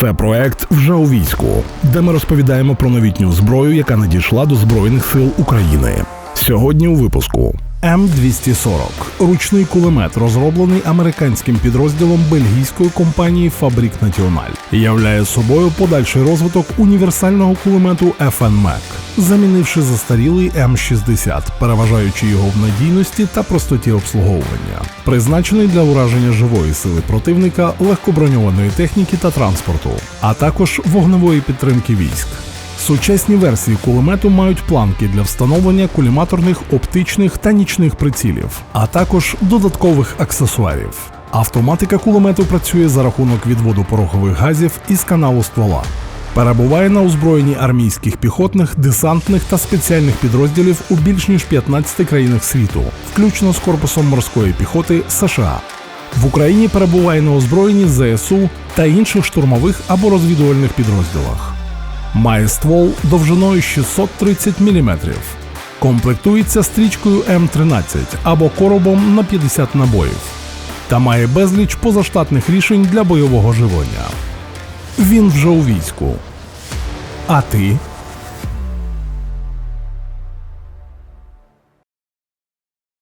Це проект вже у війську, де ми розповідаємо про новітню зброю, яка надійшла до Збройних сил України. Сьогодні у випуску. М240 ручний кулемет, розроблений американським підрозділом бельгійської компанії Фабрік Національ, являє собою подальший розвиток універсального кулемету FNMAC, замінивши застарілий М60, переважаючи його в надійності та простоті обслуговування, призначений для ураження живої сили противника, легкоброньованої техніки та транспорту, а також вогневої підтримки військ. Сучасні версії кулемету мають планки для встановлення куліматорних, оптичних та нічних прицілів, а також додаткових аксесуарів. Автоматика кулемету працює за рахунок відводу порохових газів із каналу ствола. Перебуває на озброєнні армійських піхотних, десантних та спеціальних підрозділів у більш ніж 15 країнах світу, включно з корпусом морської піхоти США. В Україні перебуває на озброєнні ЗСУ та інших штурмових або розвідувальних підрозділах. Має ствол довжиною 630 мм. Комплектується стрічкою М13 або коробом на 50 набоїв. Та має безліч позаштатних рішень для бойового живлення. Він вже у війську. А ти?